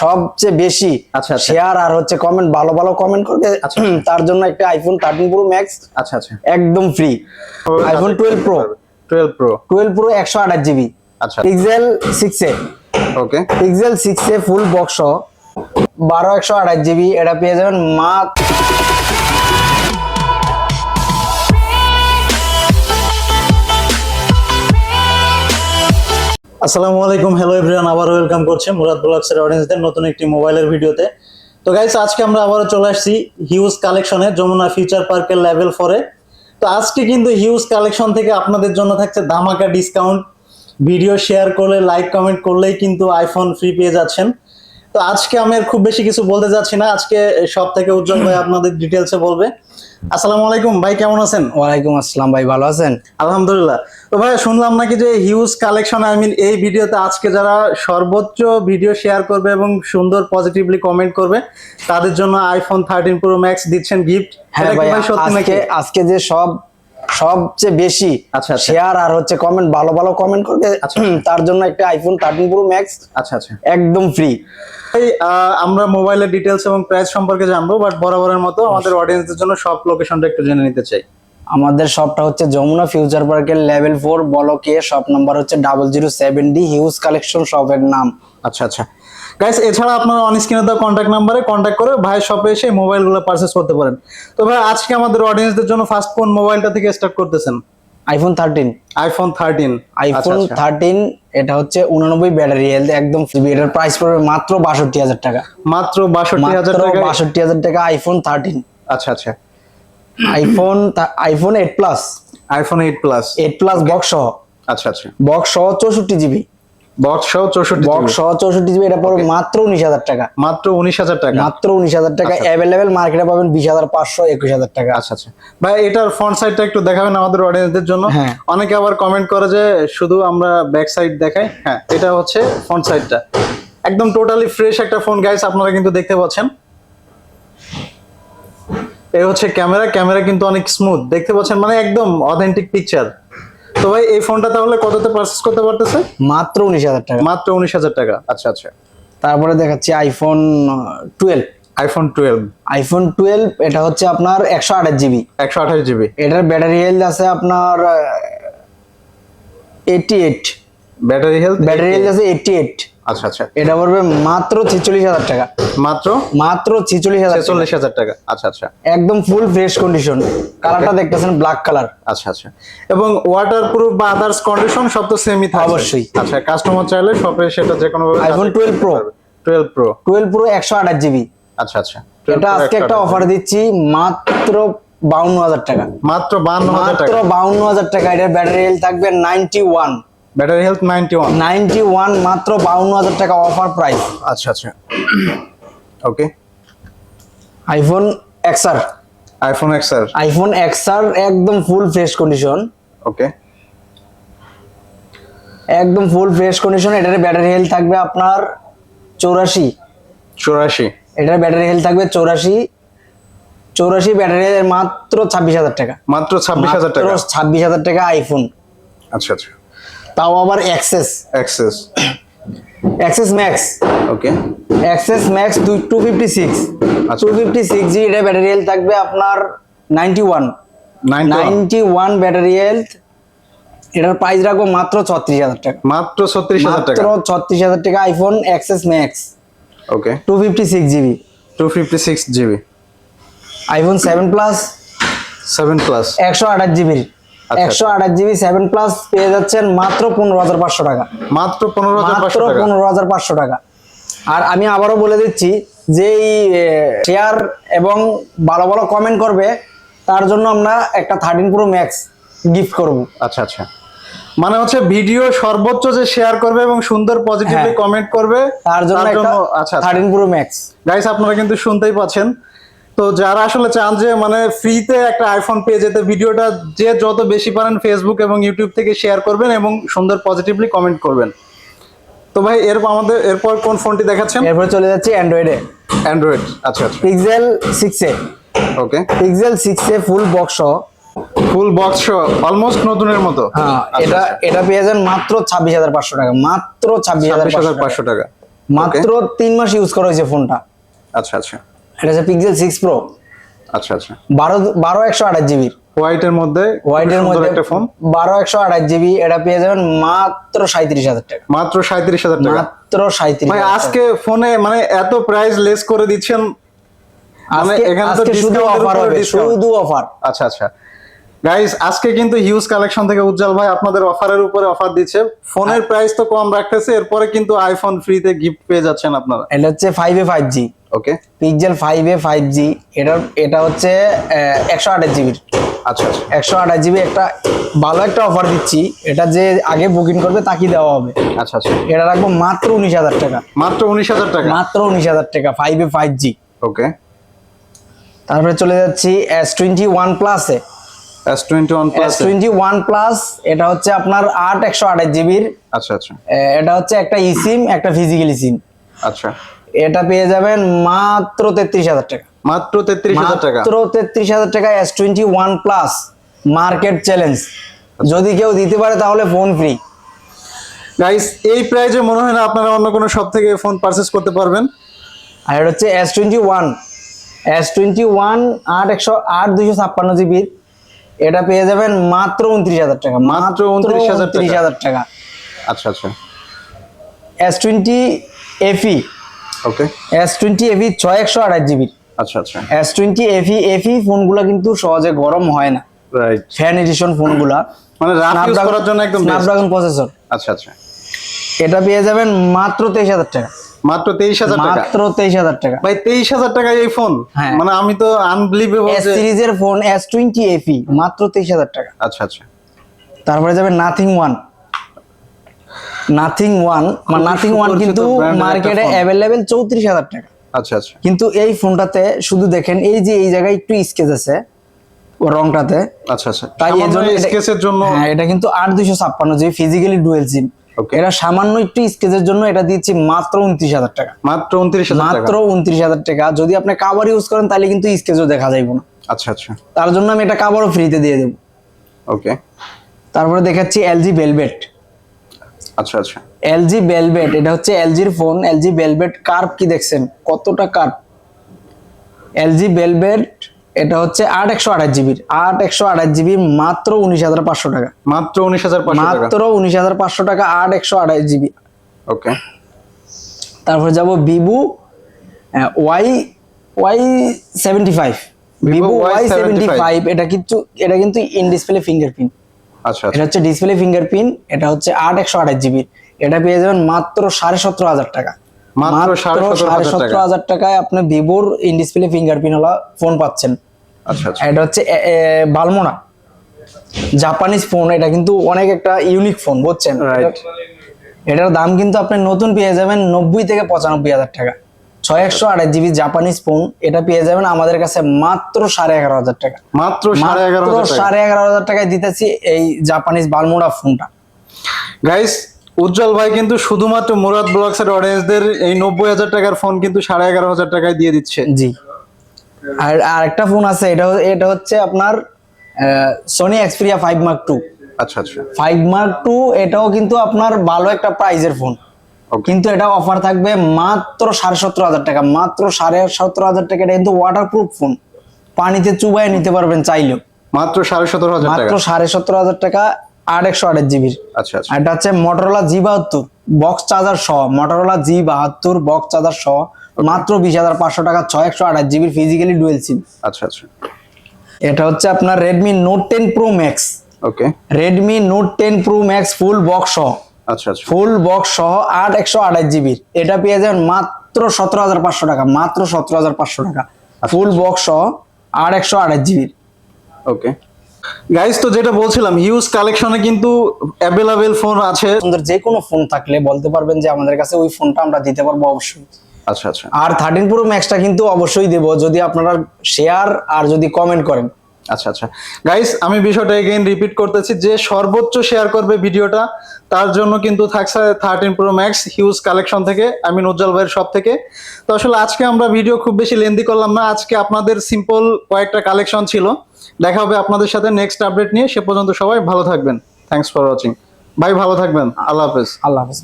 সবচেয়ে বেশি আচ্ছা, আচ্ছা। শেয়ার আর হচ্ছে কমেন্ট ভালো ভালো কমেন্ট করবে তার জন্য একটা আইফোন থার্টিন প্রো ম্যাক্স আচ্ছা আচ্ছা। একদম free iPhone twelve pro twelve pro twelve pro একশো আঠাশ জিবি আচ্ছা। Pixel six A okay Pixel six A full box বারো একশো আঠাশ জিবি এটা পেয়ে যাবেন মাত্র আসসালামু আলাইকুম হ্যালো এভরিওয়ান আবার ওয়েলকাম করছে মুরাদ ব্লগসের অডিয়েন্সদের নতুন একটি মোবাইলের ভিডিওতে। তো গাইস আজকে আমরা আবারও চলে আসছি হিউজ কালেকশনে যমুনা ফিউচার পার্কের লেভেল ফোরে তো আজকে কিন্তু হিউজ কালেকশন থেকে আপনাদের জন্য থাকছে ধামাকা ডিসকাউন্ট ভিডিও শেয়ার করলে লাইক কমেন্ট করলেই কিন্তু আইফোন ফ্রি পেয়ে যাচ্ছেন। তো আজকে আমি আর খুব বেশি কিছু বলতে যাচ্ছি না। আজকে সব থেকে উজ্জ্বল ভাই আপনাদের ডিটেলসে বলবে। আসসালামু আলাইকুম। ভাই কেমন আছেন? ওয়ালাইকুম আসসালাম ভাই ভালো আছেন? আলহামদুলিল্লাহ। তো ভাই শুনলাম নাকি যে হিউজ কালেকশন আই মিন এই ভিডিওতে আজকে যারা সর্বোচ্চ ভিডিও শেয়ার করবে এবং সুন্দর পজিটিভলি কমেন্ট করবে তাদের জন্য আইফোন থার্টিন প্রো ম্যাক্স দিচ্ছেন গিফট হ্যাঁ ভাই সত্যি নাকি? আজকে আজকে যে সব সবচেয়ে বেশি আচ্ছা, আচ্ছা। শেয়ার আর হচ্ছে কমেন্ট ভালো ভালো কমেন্ট করবে তার জন্য একটা আইফোন থার্টিন প্রো ম্যাক্স আচ্ছা আচ্ছা। একদম ফ্রি আমরা মোবাইলের ডিটেলস এবং প্রাইস সম্পর্কে জানব বাট বরাবরের মতো আমাদের অডিয়েন্সদের জন্য সব লোকেশনটা একটু জেনে নিতে চাই। আমাদের শপটা হচ্ছে যমুনা ফিউচার পার্কের লেভেল ফোর বলকে শপ নাম্বার হচ্ছে double zero seven D huge collection শপের নাম। আচ্ছা আচ্ছা। গাইস এছাড়া আপনারা অন স্ক্রিনে দেওয়া কন্ট্যাক্ট নাম্বারে কন্ট্যাক্ট করে ভাই শপে এসে মোবাইলগুলো পারচেস করতে পারেন। তো ভাই আজকে আমাদের অডিয়েন্সদের জন্য ফার্স্ট কোন মোবাইলটা থেকে স্টার্ট করতেছেন। IPhone thirteen iPhone thirteen iPhone thirteen এটা হচ্ছে উনানব্বই ব্যাটারি হেলথ একদম ফ্রি এটার প্রাইস পড়বে মাত্র বাষট্টি হাজার টাকা। মাত্র বাষট্টি হাজার টাকা বাষট্টি হাজার টাকা আইফোন থার্টিন আচ্ছা আচ্ছা। IPhone iPhone eight plus iPhone eight plus eight plus box সহ। আচ্ছা আচ্ছা। বক্স সহ চৌষট্টি জিবি বক্স সহ চৌষট্টি বক্স সহ চৌষট্টি জিবি এটা পড়বে মাত্র উনিশ হাজার টাকা। মাত্র উনিশ হাজার টাকা। মাত্র উনিশ হাজার টাকা। অ্যাভেলেবেল মার্কেটে পাবেন বিশ হাজার পাঁচশো একুশ হাজার টাকা। আচ্ছা আচ্ছা। ভাই এটার ফ্রন্ট সাইডটা একটু দেখাবেন আমাদের অডিয়েন্সদের জন্য। হ্যাঁ। অনেকে আবার কমেন্ট করে যে শুধু আমরা ব্যাক সাইড দেখাই। হ্যাঁ এটা হচ্ছে ফ্রন্ট সাইডটা একদম টোটালি ফ্রেশ একটা ফোন গাইস আপনারা কিন্তু দেখতে পাচ্ছেন। এই হচ্ছে ক্যামেরা ক্যামেরা কিন্তু অনেক স্মুথ দেখতে পাচ্ছেন মানে একদম অথেন্টিক পিকচার তো ভাই এই ফোনটা তাহলে কততে পারচেজ করতে পারতেছে? মাত্র উনিশ হাজার টাকা। মাত্র উনিশ হাজার টাকা। আচ্ছা আচ্ছা। তারপরে দেখাচ্ছি iPhone twelve iPhone twelve iPhone twelve এটা হচ্ছে আপনার একশো আঠাশ জিবি একশো আঠাশ জিবি এটার ব্যাটারি হেলথ আছে আপনার eighty eight battery health battery health আছে এইটি এইট আচ্ছা আচ্ছা। এটা পড়বে মাত্র ছিচল্লিশ হাজার টাকা। মাত্র? মাত্র ছিচল্লিশ হাজার টাকা। ছেচল্লিশ হাজার টাকা। আচ্ছা আচ্ছা। একদম ফুল ফ্রেশ কন্ডিশন কালারটা দেখতেছেন ব্ল্যাক কালার আচ্ছা আচ্ছা। এবং ওয়াটার প্রুফ বা আদার্স কন্ডিশন সব তো সেমই থাকবে। অবশ্যই। আচ্ছা কাস্টমার চাইলে শপে সেটা যে কোনো iPhone twelve pro twelve pro twelve pro একশো আঠাশ জিবি আচ্ছা আচ্ছা। এটা আজকে একটা অফার দিচ্ছি মাত্র বাউন্ন হাজার টাকা। মাত্র বান্ন হাজার মাত্র টাকা। বাউন্ন হাজার টাকা। এটার ব্যাটারি হেলথ থাকবে ninety one battery health ninety one ninety one মাত্র বাউন্ন হাজার টাকা অফার প্রাইস আচ্ছা আচ্ছা। Okay iPhone XR iPhone X R iPhone XR একদম ফুল ফ্রেশ কন্ডিশন ওকে একদম ফুল ফ্রেশ কন্ডিশন এটার ব্যাটারি হেলথ থাকবে আপনার চৌরাশি। চুরাশি। এটার ব্যাটারি হেলথ থাকবে চৌরাশি। চৌরাশি ব্যাটারি মাত্র ছাব্বিশ হাজার টাকা। মাত্র ছাব্বিশ হাজার টাকা। ছাব্বিশ হাজার টাকা আইফোন আচ্ছা আচ্ছা। তাও আবার XS XS XS max okay XS max two fifty six. Two fifty six G এটা ব্যাটারি হেলথ থাকবে আপনার ninety one ninety one battery health এটার প্রাইস রাখব মাত্র ছত্রিশ হাজার টাকা। মাত্র ছত্রিশ হাজার মাত্র টাকা। ছত্রিশ হাজার টাকা iPhone XS max okay two fifty six GB two fifty six GB iPhone seven plus seven plus একশো আঠাশ জিবির। একশো আঠাশ জিবি সেভেন প্লাস পেয়ে যাচ্ছেন মাত্র পনেরো হাজার পাঁচশো টাকা। মাত্র পনেরো মাত্র পনেরো হাজার পাঁচশো টাকা। আর আমি আবারও বলে দিচ্ছি যে শেয়ার এবং ভালো ভালো কমেন্ট করবে তার জন্য আমরা একটা থার্টিন প্রো ম্যাক্স গিফট করব। আচ্ছা আচ্ছা। মানে হচ্ছে ভিডিও সর্বোচ্চ যে শেয়ার করবে এবং সুন্দর পজিটিভলি হ্যাঁ। কমেন্ট করবে তার জন্য আচ্ছা থার্টিন প্রো ম্যাক্স গাইস আপনারা কিন্তু শুনতেই পাচ্ছেন। তো যারা আসলে চান যে মানে ফ্রিতে একটা আইফোন পেয়ে যেতে ভিডিওটা যে যত বেশি পারেন ফেসবুক এবং ইউটিউব থেকে শেয়ার করবেন এবং সুন্দর পজিটিভলি কমেন্ট করবেন। তো ভাই এরপর আমাদের এরপর কোন ফোনটি দেখাচ্ছেন? এরপর চলে যাচ্ছি অ্যান্ড্রয়েডে অ্যান্ড্রয়েড আচ্ছা আচ্ছা। Pixel six A. Okay Pixel six A full box full box almost নতুনের মতো? হ্যাঁ আচ্ছা, এটা আচ্ছা। এটা পেয়ে যান মাত্র ছাব্বিশ হাজার পাঁচশো টাকা মাত্র ছাব্বিশ হাজার পাঁচশো টাকা। মাত্র তিন মাস ইউজ করা হয়েছে ফোনটা আচ্ছা আচ্ছা। এটা হচ্ছে পিক্সেল সিক্স প্রো আচ্ছা আচ্ছা। বারো বারো একশো আঠাশ জিবির হোয়াইটের মধ্যে হোয়াইটের মধ্যে একটা ফোন বারো একশো আঠাশ জিবি এটা পেয়ে যাবেন মাত্র সাঁত্রিশ হাজার টাকা। মাত্র সাঁত্রিশ হাজার টাকা। মাত্র সাঁত্রিশ ভাই আজকে ফোনে মানে এত প্রাইস মানে লেস করে দিচ্ছেন মানে এখানে তো শুধু অফার হবে শুধু অফার আচ্ছা আচ্ছা। গাইস আজকে কিন্তু হিউজ কালেকশন থেকে উজ্জ্বল ভাই আপনাদের অফারের উপরে অফার দিচ্ছে। ফোনের প্রাইস তো কম রাখতেছে এরপরে কিন্তু আইফোন ফ্রিতে গিফট পেয়ে যাচ্ছেন আপনারা। এটা হচ্ছে five A five G okay Pixel five A five G এটা এটা হচ্ছে একশো আঠাশ জিবির আচ্ছা আচ্ছা। একশো আঠাশ জিবি একটা ভালো একটা অফার দিচ্ছি। এটা যে আগে বুকিং করবে তাকে দেওয়া হবে। আচ্ছা আচ্ছা। এটা রাখব মাত্র উনিশ হাজার টাকা। মাত্র উনিশ হাজার টাকা? মাত্র উনিশ হাজার টাকা ফাইভ এ ফাইভ জি ওকে তারপরে চলে যাচ্ছি এস টোয়েন্টি ওয়ান প্লাসে S twenty one plus twenty one plus এটা হচ্ছে আপনার আট একশো আঠাশ জিবির আচ্ছা আচ্ছা। এটা হচ্ছে একটা ই সিম একটা ফিজিক্যালি সিম আচ্ছা। এটা পেয়ে যাবেন মাত্র তেত্রিশ হাজার টাকা। মাত্র তেত্রিশ হাজার টাকা। মাত্র তেত্রিশ হাজার টাকা S twenty one plus market challenge যদি কেউ দিতে পারে তাহলে ফোন ফ্রি গাইস এই প্রাইজে মনে হয় না আপনারা অন্য কোনো শপ থেকে ফোন পারচেস করতে পারবেন। আর এটা হচ্ছে S twenty one S twenty one আট একশো আট দুইশো ছাপ্পান্ন জিবির এটা পেয়ে যাবেন মাত্র উনত্রিশ হাজার টাকা। মাত্র 29,000 টাকা। উনত্রিশ হাজার টাকা। আচ্ছা আচ্ছা। S twenty FE okay S twenty FE ছয় একশো আঠাশ জিবির আচ্ছা আচ্ছা। এস টোয়েন্টি এফি এফি ফোনগুলো কিন্তু সহজে গরম হয় না। রাইট ফ্যান এডিশন ফোনগুলা। মানে রাফ ইউজ করার জন্য একদম স্ন্যাপড্রাগন প্রসেসর আচ্ছা আচ্ছা। এটা পেয়ে যাবেন মাত্র তেইশ হাজার টাকা। মাত্র তেইশ হাজার টাকা? মাত্র তেইশ হাজার টাকা। ভাই তেইশ হাজার টাকায় এই ফোন হ্যাঁ। মানে আমি তো আনবিলিভেবল এস সিরিজের ফোন এস টোয়েন্টি এফি মাত্র তেইশ হাজার টাকা। আচ্ছা আচ্ছা। তারপরে যাবে নাথিং ওয়ান নাথিং ওয়ান মানে নাথিং ওয়ান কিন্তু এর মার্কেটে অ্যাভেলেবেল চৌত্রিশ হাজার টাকা। আচ্ছা আচ্ছা। কিন্তু এই ফোনটাতে শুধু দেখেন এই যে এই জায়গায় একটু স্কেচ আছে রংটাতে। আচ্ছা আচ্ছা। তাই এই জন্য স্কেচের জন্য হ্যাঁ এটা কিন্তু আট দুইশো ছাপ্পান্ন যে ফিজিক্যালি ডুয়েল সিম. এটা সামান্য একটু স্কেচের জন্য এটা দিচ্ছি মাত্র উনত্রিশ হাজার টাকা। মাত্র উনত্রিশ মাত্র উনত্রিশ হাজার টাকা। যদি আপনি কাভার ইউজ করেন তাহলে কিন্তু স্কেচও দেখা যাইব না। আচ্ছা আচ্ছা। তার জন্য আমি এটা কাভারও ফ্রিতে দিয়ে দেবো। ওকে তারপরে দেখাচ্ছি এলজি বেলভেট আচ্ছা আচ্ছা। এলজি বেলভেট এটা হচ্ছে এলজির ফোন। এলজি বেলভেট কার্ভ কি দেখছেন? কতটা কার্ভ? এলজি বেলভেট এটা হচ্ছে আট একশো আঠাশ জিবির। আট একশো আঠাশ জিবি মাত্র উনিশ হাজার পাঁচশো টাকা। মাত্র উনিশ হাজার মাত্র উনিশ হাজার পাঁচশো টাকা আট একশো আঠাশ জিবি। ওকে। তারপরে যাব Vivo Y Y seventy five. Vivo Y seventy five এটা কিন্তু এটা কিন্তু ইন ডিসপ্লে ফিঙ্গারপ্রিন্ট। আচ্ছা এটা আচ্ছা হচ্ছে ডিসপ্লে ফিঙ্গারপ্রিন্ট এটা হচ্ছে আট একশো আঠাশ জিবির এটা পেয়ে যাবেন মাত্র সাড়ে সতেরো হাজার টাকা। মাত্র সাড়ে সতেরো হাজার টাকায় আপনি ভিভোর ইন ডিসপ্লে ফিঙ্গারপ্রিন্ট ওলা ফোন পাচ্ছেন। আচ্ছা আচ্ছা। এটা হচ্ছে বালমোনা। জাপানিজ ফোন এটা কিন্তু অনেক একটা ইউনিক ফোন বুঝছেন? এটার দাম কিন্তু আপনি নতুন পেয়ে যাবেন নব্বই থেকে পঁচানব্বই হাজার টাকা। ছয় একশো আঠাশ জিবি জাপানিজ ফোন এটা পেয়ে যাবেন আমাদের কাছে মাত্র সাড়ে এগারো হাজার টাকা। মাত্র সাড়ে এগারো সাড়ে এগারো হাজার টাকায় দিতেছি এই জাপানিজ বালমোড়া ফোনটা। গাইস উজ্জ্বল ভাই কিন্তু শুধুমাত্র মুরাদ ব্লগসের অডিয়েন্সদের এই নব্বই হাজার টাকার ফোন কিন্তু সাড়ে এগারো হাজার টাকায় দিয়ে দিচ্ছে। জি। আর আরেকটা ফোন আছে এটা এটা হচ্ছে আপনার Sony Xperia five Mark two আচ্ছা আচ্ছা। ফাইভ মার্ক টু এটাও কিন্তু আপনার ভালো একটা প্রাইজের ফোন। কিন্তু এটা অফার থাকবে মাত্র সাড়ে সতেরো হাজার টাকা মাত্র সাড়ে সতেরো হাজার টাকা। এটা কিন্তু ওয়াটারপ্রুফ ফোন পানিতে চুবাই নিতে পারবেন চাইলেও। মাত্র সাড়ে সতেরো হাজার মাত্র সাড়ে সতেরো হাজার টাকা আট একশো আঠাশ জিবির আচ্ছা আচ্ছা। এটা হচ্ছে মোটরোলা জি বাহাত্তর বক্স চার্জার সহ। মোটরোলা জি বাহাত্তর বক্স চার্জার সহ। মাত্র বিশ হাজার পাঁচশো টাকা ছয় একশো আঠাশ জিবির ফিজিক্যালি ডুয়েল সিম আচ্ছা আচ্ছা। এটা হচ্ছে আপনার Redmi Note ten Pro Max okay Redmi Note ten Pro Max full box সহ। আচ্ছা আচ্ছা। ফুল বক্স সহ আট একশো আঠাশ জিবির এটা পেয়ে যাবেন মাত্র সতেরো হাজার পাঁচশো টাকা মাত্র সতেরো হাজার পাঁচশো টাকা। ফুল বক্স সহ আট একশো আঠাশ জিবির ওকে। গাইস তো যেটা বলছিলাম হিউজ কালেকশনে কিন্তু অ্যাভেলেবেল ফোন আছে। সুন্দর যে কোনো ফোন থাকলে বলতে পারবেন যে আমাদের কাছে ওই ফোনটা আমরা দিতে পারব অবশ্যই। আচ্ছা আচ্ছা। আর থার্টিন প্রো ম্যাক্সটা কিন্তু অবশ্যই দেব যদি আপনারা শেয়ার আর যদি কমেন্ট করেন। আচ্ছা আচ্ছা। গাইস আমি বিষয়টা এগেইন রিপিট করতেছি, যে সর্বোচ্চ শেয়ার করবে ভিডিওটা, তার জন্য কিন্তু থাকছে thirteen pro max huge collection থেকে আমি উজ্জ্বল ভাইয়ের সব থেকে। তো আসলে আজকে আমরা ভিডিও খুব বেশি লেন্দি করলাম না, আজকে আপনাদের সিম্পল কয়েকটা কালেকশন ছিল। দেখা হবে আপনাদের সাথে নেক্সট আপডেট নিয়ে, সে পর্যন্ত সবাই ভালো থাকবেন। থ্যাঙ্কস ফর ওয়াচিং ভাই, ভালো থাকবেন। আল্লাহ হাফেজ। আল্লাহ হাফেজ।